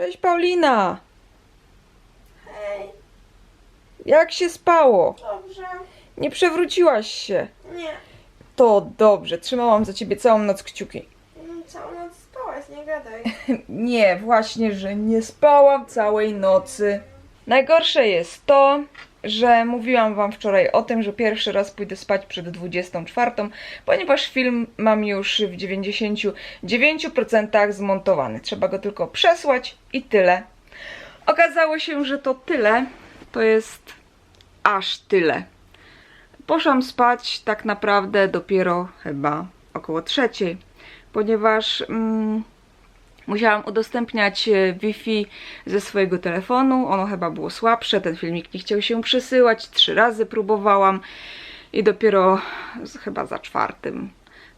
Cześć Paulina! Hej, Jak się spało? dobrze. Nie przewróciłaś się. Nie, To dobrze, trzymałam za ciebie całą noc kciuki. mm, całą noc spałaś, nie gadaj. Nie, właśnie, że nie spałam całej nocy. Najgorsze jest to, że mówiłam wam wczoraj o tym, że pierwszy raz pójdę spać przed 24, ponieważ film mam już w 99% zmontowany. Trzeba go tylko przesłać i tyle. Okazało się, że to tyle to jest aż tyle. Poszłam spać tak naprawdę dopiero chyba około trzeciej, ponieważ mm, musiałam udostępniać e, Wi-Fi ze swojego telefonu. Ono chyba było słabsze, ten filmik nie chciał się przesyłać. Trzy razy próbowałam i dopiero chyba za czwartym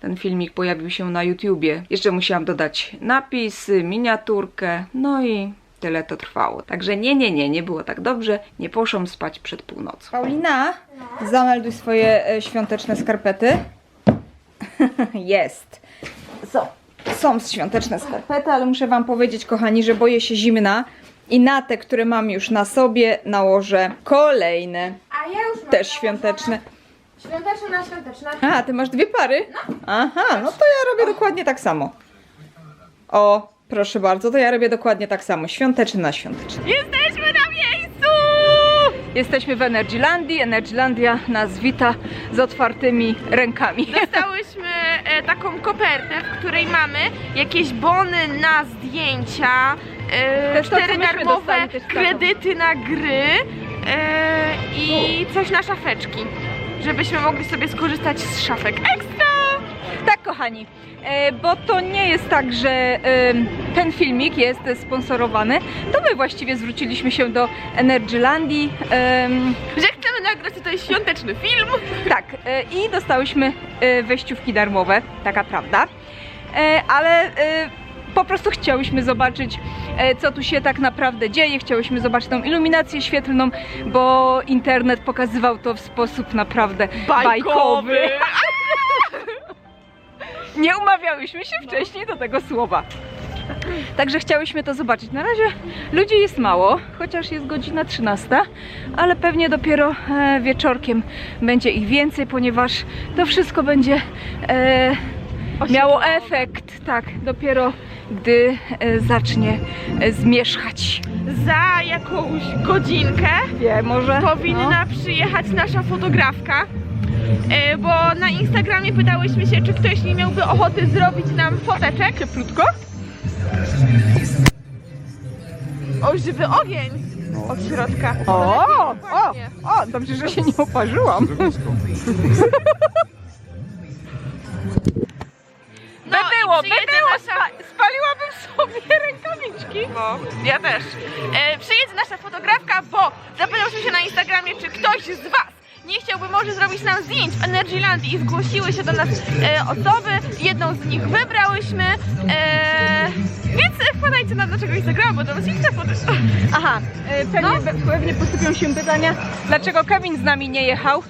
ten filmik pojawił się na YouTubie. Jeszcze musiałam dodać napisy, miniaturkę, no i tyle to trwało. Także nie, nie, nie, nie było tak dobrze. Nie poszłam spać przed północą. Paulina, zamelduj swoje e, świąteczne skarpety. Jest. So, są świąteczne skarpety, ale muszę Wam powiedzieć, kochani, że boję się zimna i na te, które mam już na sobie, nałożę kolejne, A ja już mam też nałożone świąteczne. Świąteczne na świąteczne. A, Ty masz dwie pary? Aha, no to ja robię dokładnie tak samo. O, proszę bardzo, to ja robię dokładnie tak samo. Świąteczny na świąteczny. Jesteśmy! Jesteśmy w Energylandii. Energylandia nas wita z otwartymi rękami. Dostałyśmy e, taką kopertę, w której mamy jakieś bony na zdjęcia, e, to, cztery darmowe kredyty na gry e, i coś na szafeczki, żebyśmy mogli sobie skorzystać z szafek ekstra! Tak, kochani, e, bo to nie jest tak, że ten filmik jest sponsorowany. To my właściwie zwróciliśmy się do Energylandii. Że chcemy nagrać tutaj świąteczny film. tak, e, i dostałyśmy e, wejściówki darmowe, taka prawda. Ale po prostu chciałyśmy zobaczyć, co tu się tak naprawdę dzieje. Chciałyśmy zobaczyć tą iluminację świetlną, bo internet pokazywał to w sposób naprawdę bajkowy. Nie umawiałyśmy się wcześniej do tego słowa. Także chciałyśmy to zobaczyć. Na razie ludzi jest mało, chociaż jest godzina 13, ale pewnie dopiero e, wieczorkiem będzie ich więcej, ponieważ to wszystko będzie e, miało efekt, tak, dopiero gdy e, zacznie e, zmierzchać. Za jakąś godzinkę Wie, może? powinna przyjechać nasza fotografka. E, Bo na Instagramie pytałyśmy się, czy ktoś nie miałby ochoty zrobić nam foteczek. Cieplutko? O, żywy ogień od środka. O, o, o, dobrze, że się nie oparzyłam. No by było, by było, nasza... spa- spaliłabym sobie rękawiczki. No, ja też. E, przyjedzie nasza fotografka, bo zapytałyśmy się na Instagramie, czy ktoś z Was nie chciałby może zrobić nam zdjęć w Energylandii i zgłosiły się do nas e, osoby. Jedną z nich wybrałyśmy. E, więc wpadajcie na naszego Instagrama, bo tam jest foty. Aha, e, pewnie, pewnie posypią się pytania, dlaczego Kevin z nami nie jechał.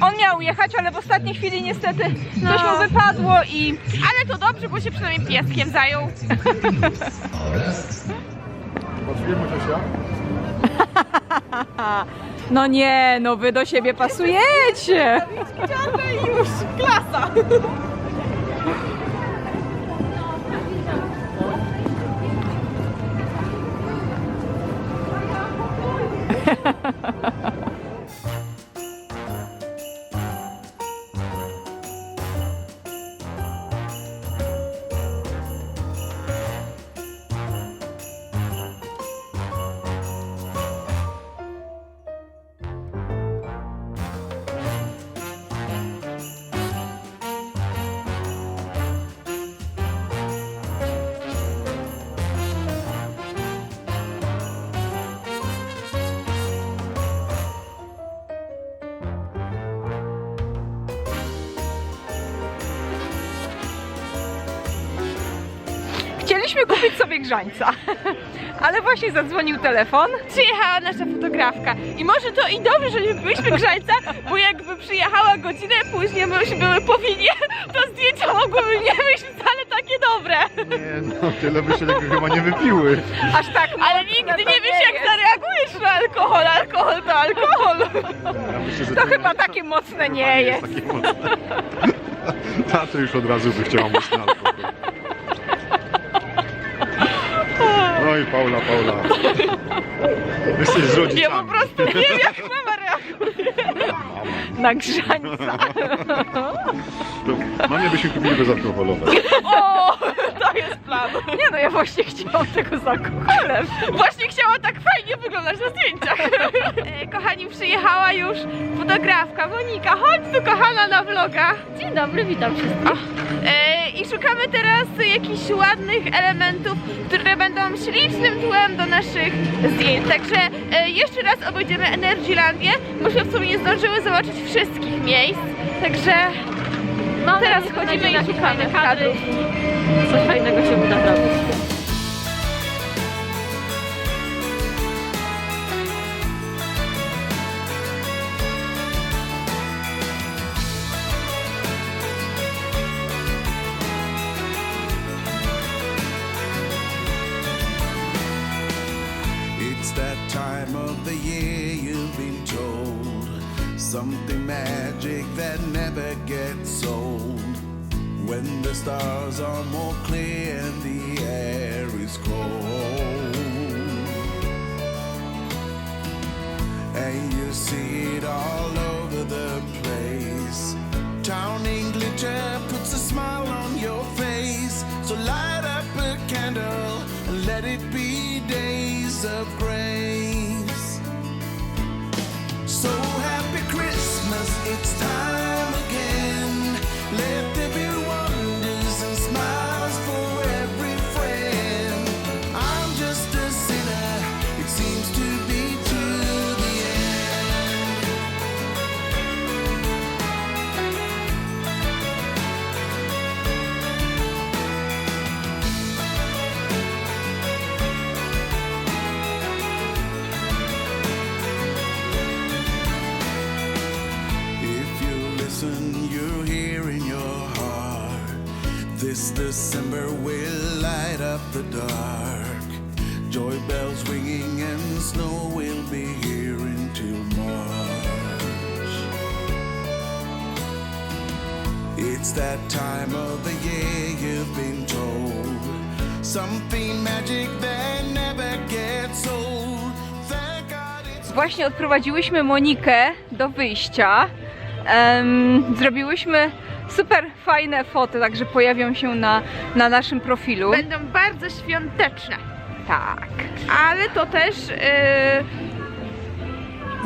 On miał jechać, ale w ostatniej chwili niestety coś No. mu wypadło i Ale to dobrze, bo się przynajmniej pieskiem zajął. Poczujemy Kasia? no nie, no wy do siebie pasujecie. już, klasa. Chcieliśmy kupić sobie grzańca, ale właśnie zadzwonił telefon. Przyjechała nasza fotografka i może to i dobrze, że nie byliśmy grzańca, bo jakby przyjechała godzinę później, my już były po winie, to zdjęcia mogłyby nie wyjść wcale tak takie dobre. Nie no, tyle by się tego chyba nie wypiły. Aż tak Ale nigdy to nie wiesz jak jest. zareagujesz na alkohol. Alkohol to alkohol. Ja myślę, że To nie- chyba takie mocne chyba nie jest. takie mocne. Tato już od razu by chciała mocno Oj, Paula, Paula. Jesteś z rodzicami. Ja po prostu nie wiem jak mama reaguje. Na grzańca. To mamie byśmy kupili bezalkoholowe. O, to jest plan. Nie no, ja właśnie chciałam tego z alkoholem. Właśnie chciała tak fajnie wyglądać na zdjęciach. E, Kochani, przyjechała już fotografka Monika. Chodź tu kochana na vloga. Dzień dobry, witam wszystkich. E, szukamy teraz jakichś ładnych elementów, które będą ślicznym tłem do naszych zdjęć. Także e, jeszcze raz obejdziemy Energylandię. Myśmy w sumie nie zdążyły zobaczyć wszystkich miejsc. Także teraz chodzimy i szukamy kadrów. coś fajnego się uda. The stars are more clear and the air is cold. And you see it all over the place. Town in glitter puts a smile on your face. So light up a candle and let it be days of grace. December will light up the dark. Joy bells ringing and snow will be here until March. It's that time of the year you've been told. Something magic that never gets old. Thank God it's Właśnie odprowadziłyśmy Monikę do wyjścia. Em, zrobiłyśmy super fajne foty, także pojawią się na, na naszym profilu. Będą bardzo świąteczne. Tak. Ale to też yy,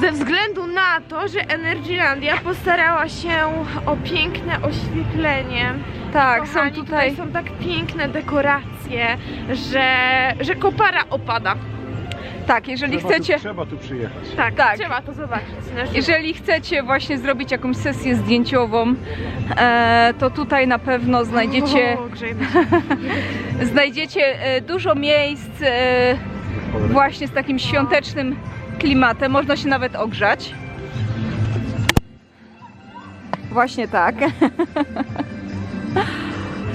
ze względu na to, że Energylandia postarała się o piękne oświetlenie. Tak, Kochani, są tutaj. są tak piękne dekoracje, że, że kopara opada. Tak, jeżeli Trzeba chcecie. Tu, trzeba tu przyjechać. Tak, Tak. trzeba to zobaczyć. Jeżeli chcecie właśnie zrobić jakąś sesję zdjęciową, e, to tutaj na pewno znajdziecie, O, znajdziecie e, dużo miejsc e, właśnie z takim świątecznym klimatem. Można się nawet ogrzać. Właśnie tak.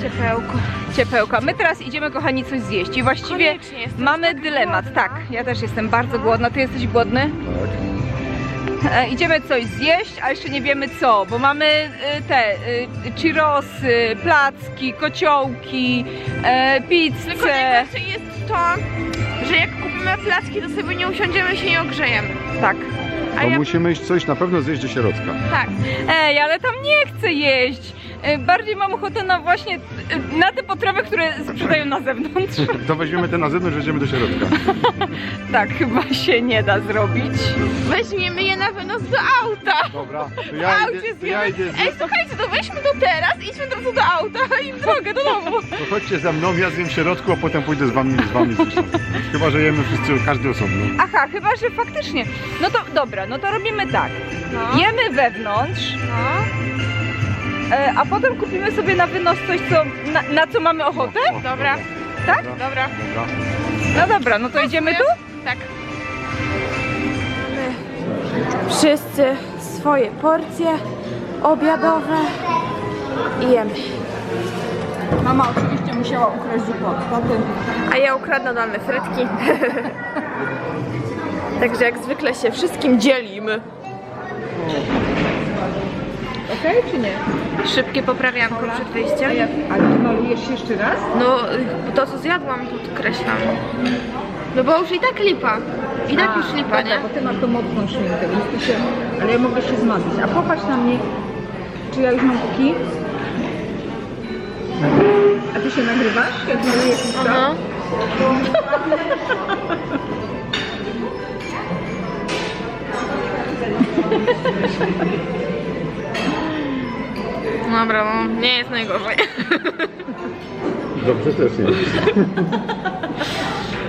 Ciepełko. Ciepełka. My teraz idziemy, kochani, coś zjeść i właściwie Koniecznie mamy tak dylemat. głodna. Tak, ja też jestem bardzo głodna. Ty jesteś głodny? E, idziemy coś zjeść, a jeszcze nie wiemy co, bo mamy e, te e, chirosy, placki, kociołki, e, Tylko pizzę. najgorsze jest to, że jak kupimy placki, to sobie nie usiądziemy się nie ogrzejemy. Tak. A To ja musimy iść coś na pewno zjeść do środka. tak. Ej, ale tam nie chcę jeść. E, Bardziej mam ochotę na właśnie e, na te potrawy, które sprzedają na zewnątrz. To weźmiemy te na zewnątrz, wejdziemy do środka. Tak chyba się nie da zrobić. Weźmiemy je na wynos do auta. Dobra, to ja aucie idę, to ja idę Ej, słuchajcie, to weźmy to teraz, idźmy teraz do auta i w drogę do domu. To chodźcie za mną, ja zjem w środku, a potem pójdę z wami, z wami. Chyba, że jemy wszyscy, każdy osobno. Aha, chyba że faktycznie. No to dobra, no to robimy tak. No, Jemy wewnątrz, no. E, a potem kupimy sobie na wynos coś, co, na, na co mamy ochotę. O, Dobra. Tak? Dobra. Dobra. No dobra, no to idziemy tu? Tak. Wszyscy swoje porcje obiadowe i jemy. Mama oczywiście musiała ukraść zupę od taty. A ja ukradnę dane frytki. Także jak zwykle się wszystkim dzielimy. Okej, czy nie? Szybkie poprawianko przed wyjściem. Ale ty malujesz się jeszcze raz? No, to co zjadłam, to podkreślam. No bo już i tak lipa. I tak już lipa, nie? Bo ty masz tą mocną szminkę, więc ty się... Ale ja mogę się zmazać. A popatrz na mnie, czy ja już mam póki? A ty się nagrywasz, jak malujesz usta? Aha. Dobra, no nie jest najgorzej. Dobrze też nie.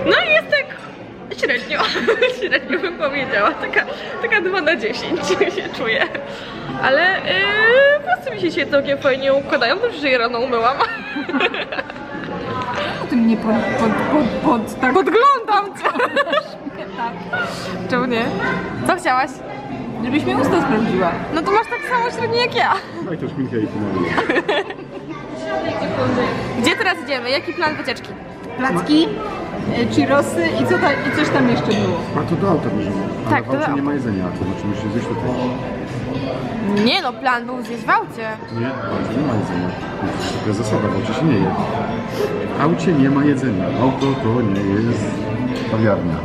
No i jest tak średnio, średnio bym powiedziała, taka, taka 2 na 10 się czuję. Ale yy, włosy mi się dzisiaj całkiem fajnie układają, dobrze, że je rano umyłam. Ty mnie pod, pod, pod, pod tak... Podglądam cię! Czemu nie? Co chciałaś? Żebyś mnie usta sprawdziła. No to masz tak samo średnie jak ja. Daj to szminkę i pomaluję. Gdzie teraz idziemy? Jaki plan wycieczki? Placki, y, chirosy i, co ta, i coś tam jeszcze było. A to do auta bierzemy. Tak, do aucie nie auta. ma jedzenia, to znaczy musisz zjeść tutaj. Nie no, plan był zjeść w aucie. Nie, w aucie nie ma jedzenia. To jest zasada, w aucie się nie je. W aucie nie ma jedzenia. Auto to nie jest kawiarnia.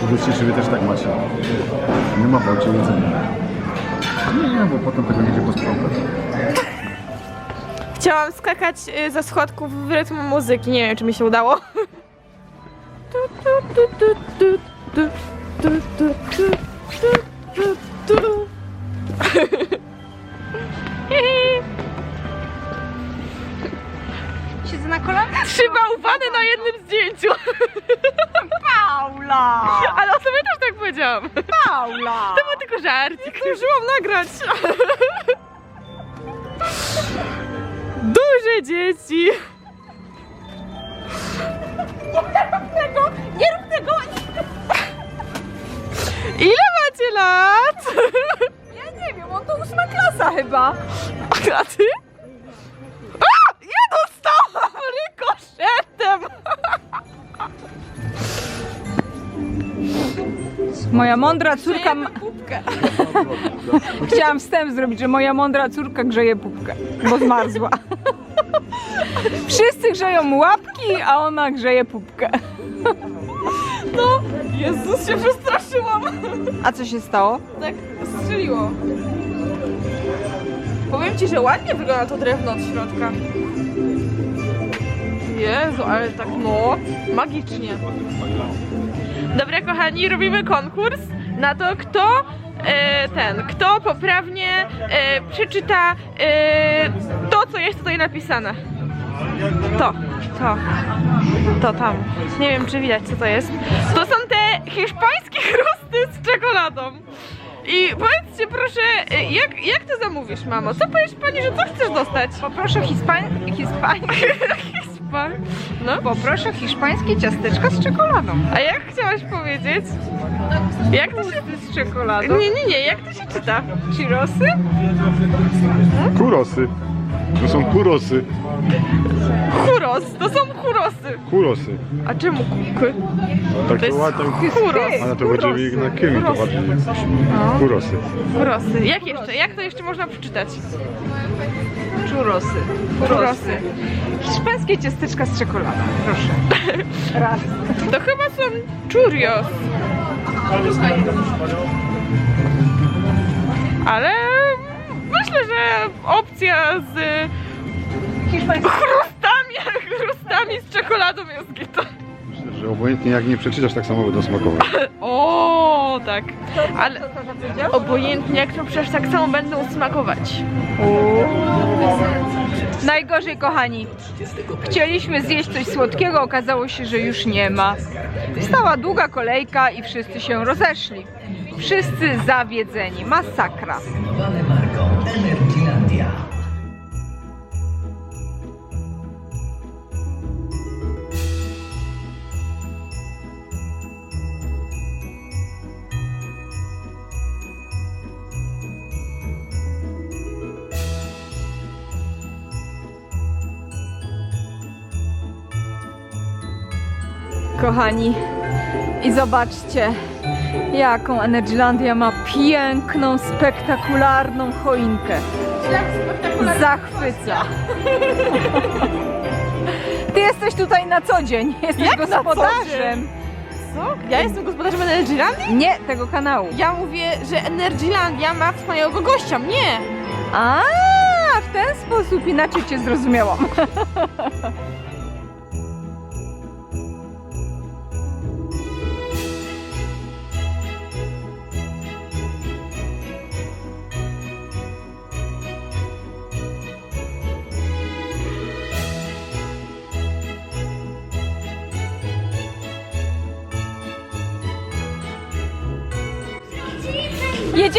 Powiedzcie, czy wy też tak macie. Nie ma w aucie jedzenia. Nie, nie, bo potem tego nie będzie posprzątać. Chciałam skakać y, ze schodków w rytm muzyki. Nie wiem, czy mi się udało. Tu, tu, tu, tu, tu, tu, tu, tu, tu, Paula! To był tylko żarcik. Zdążyłam nagrać. Duże dzieci. Nie rób tego! Ile macie lat? Ja nie wiem, on to ósma klasa chyba. A ty? Moja mądra córka... Ma... Chciałam wstęp zrobić, że moja mądra córka grzeje pupkę, bo zmarzła. Wszyscy grzeją łapki, a ona grzeje pupkę. No, Jezus, się przestraszyłam. A co się stało? Tak strzeliło. Powiem ci, że ładnie wygląda to drewno od środka. Jezu, ale tak no, magicznie. Dobra, kochani, robimy konkurs na to, kto e, ten, kto poprawnie e, przeczyta e, to, co jest tutaj napisane. To, to, to tam. Nie wiem, czy widać, co to jest. To są te hiszpańskie chrusty z czekoladą. I powiedzcie proszę, e, jak, jak to zamówisz, mamo? Co powiesz pani, że co chcesz dostać? Poproszę hiszpań... hiszpań... Hiszpan. No. Poproszę hiszpańskie ciasteczka z czekoladą. A jak chciałaś powiedzieć? Jak to się... Z czekoladą. Nie, nie, nie, jak to się czyta? Chirosy? Kurosy. To są kurosy. Churos, to są churosy. Kurosy. A czemu kukły? Tak To jest ładnie. churos. Ale to na kymi to ładnie. Kurosy. Churosy. Jak jeszcze? Jak to jeszcze można przeczytać? Churosy. Churosy. Hiszpańskie ciasteczka z czekoladą. Proszę. Raz. To chyba są churios. Ale myślę, że opcja z Hiszpańskie... chrustami, chrustami z czekoladą jest gita. Myślę, że obojętnie jak nie przeczytasz, tak samo będą smakować. O, tak. Ale obojętnie jak to przecież tak samo będą smakować. Najgorzej, kochani. Chcieliśmy zjeść coś słodkiego, okazało się, że już nie ma. Stała długa kolejka i wszyscy się rozeszli. Wszyscy zawiedzeni. Masakra. Kochani. I zobaczcie, jaką Energylandia ma piękną, spektakularną choinkę. Zachwyca. Ty jesteś tutaj na co dzień. Jesteś Jak na co gospodarzem. Co? Ja jestem gospodarzem Energylandii? Nie, tego kanału. Ja mówię, że Energylandia ma wspaniałego gościa, mnie! A, w ten sposób inaczej cię zrozumiałam.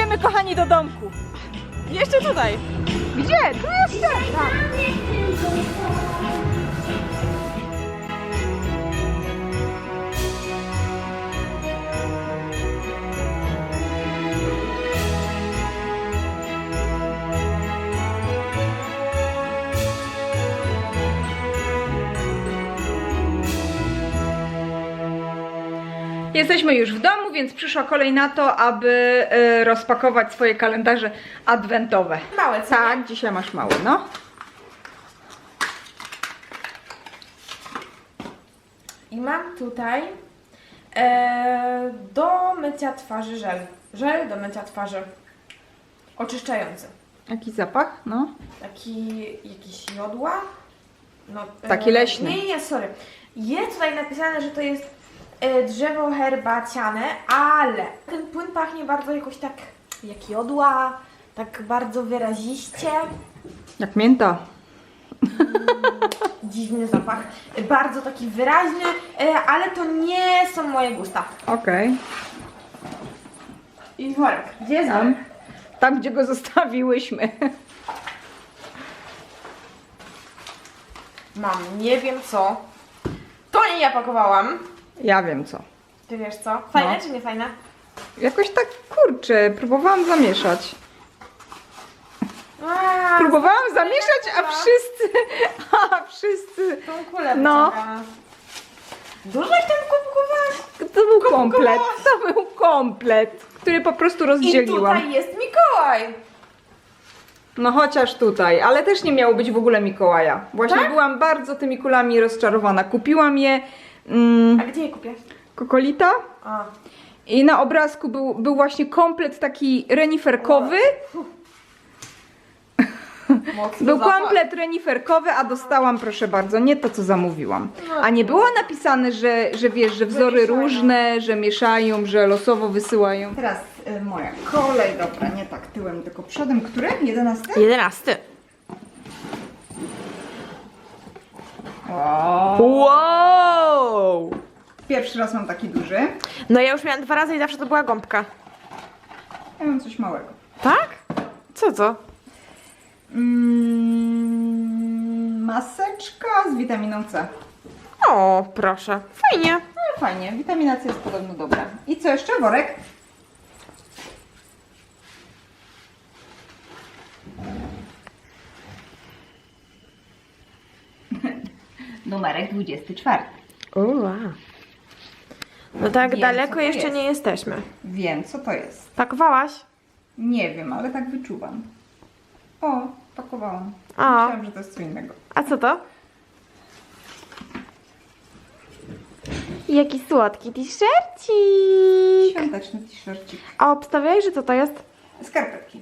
Jedziemy, kochani, do domku. Jeszcze tutaj! Gdzie? Tu jeszcze. Jesteśmy już w domu, więc przyszła kolej na to, aby e, rozpakować swoje kalendarze adwentowe. Małe, co? Tak, dzisiaj masz mały, no. I mam tutaj e, do mycia twarzy żel. Żel do mycia twarzy. Oczyszczający. Jaki zapach? No. Taki jakiś jodła. No, Taki leśny. Nie, nie, sorry. Jest tutaj napisane, że to jest e, drzewo herbaciane, ale ten płyn pachnie bardzo jakoś tak jak jodła, tak bardzo wyraziście. Jak mięta. Dziwny zapach. E, Bardzo taki wyraźny, e, ale to nie są moje gusta. Okej. I worek. Gdzie jest Tam. worek? Tam, gdzie go zostawiłyśmy. Mam nie wiem co. To nie ja pakowałam. Ja wiem co. Ty wiesz co? Fajne No. czy nie fajne? Jakoś tak, kurczę, próbowałam zamieszać. Próbowałam zamieszać, a wszyscy, a wszyscy, Tą kulę No. wyciągałam. Dużo ich tam kupowałaś? to był komplet, to był komplet, który po prostu I rozdzieliłam. tutaj jest Mikołaj. No chociaż tutaj, ale też nie miało być w ogóle Mikołaja. Właśnie Tak? byłam bardzo tymi kulami rozczarowana. Kupiłam je mm, A gdzie je kupiłaś? kokolita A. i na obrazku był, był właśnie komplet taki reniferkowy. Mocny Był zapach. komplet reniferkowy, a dostałam, proszę bardzo, nie to co zamówiłam. A nie było napisane, że, że wiesz, że wzory mieszają. różne, że mieszają, że losowo wysyłają. Teraz y, moja kolej, dobra, nie tak tyłem, tylko przodem. Który? 11? Jedenasty. Wow! Pierwszy raz mam taki duży. No ja już miałam dwa razy i zawsze to była gąbka. Ja mam coś małego. Tak? Co to? Mm, maseczka z witaminą C. O, proszę. Fajnie. No fajnie, witamina C jest podobno dobra. I co jeszcze? Worek? Numerek 24. Uła. No tak Wiem, co daleko to jeszcze jest. nie jesteśmy. Wiem, co to jest. Pakowałaś? Nie wiem, ale tak wyczuwam. O, pakowałam. A. Myślałam, że to jest co innego. A co to? Jaki słodki t-shircik. Świąteczny t-shircik. A obstawiaj, że co to jest? Skarpetki.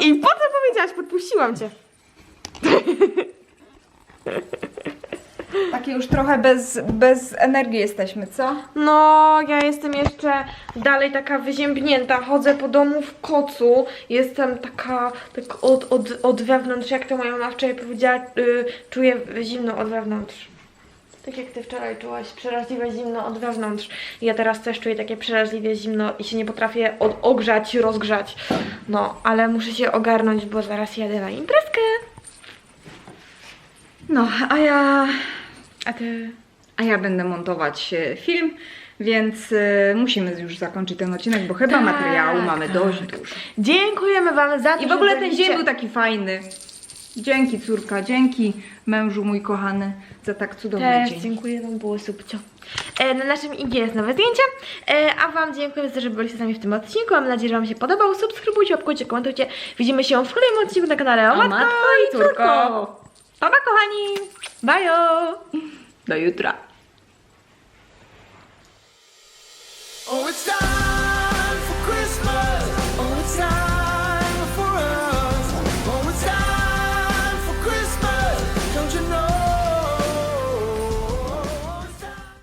I po co powiedziałaś? Podpuściłam cię. Takie już trochę bez, bez energii jesteśmy, co? No, ja jestem jeszcze dalej taka wyziębnięta. Chodzę po domu w kocu. Jestem taka tak od, od, od wewnątrz, jak to moja mama wczoraj powiedziała, y, czuję zimno od wewnątrz. Tak jak ty wczoraj czułaś przeraźliwe zimno od wewnątrz. Ja teraz też czuję takie przeraźliwie zimno i się nie potrafię od, ogrzać, rozgrzać. No, ale muszę się ogarnąć, bo zaraz jadę na imprezkę. No, a ja A ty... A ja będę montować e, film, więc e, musimy już zakończyć ten odcinek, bo chyba materiału mamy dość dużo. Dziękujemy Wam za to, I w ogóle ten dzień był taki fajny. Dzięki córka, dzięki mężu mój kochany za tak cudowny Też dzień. dziękuję Wam, było subcio. E, na naszym IG jest nowe zdjęcie, e, a Wam dziękuję za to, że byliście z nami w tym odcinku. Mam nadzieję, że Wam się podobał. Subskrybujcie, łapkujcie, komentujcie. Widzimy się w kolejnym odcinku na kanale o, O Matko, matko i Córko. Pa, pa kochani! Bajo! Do jutra! Oh, it's time.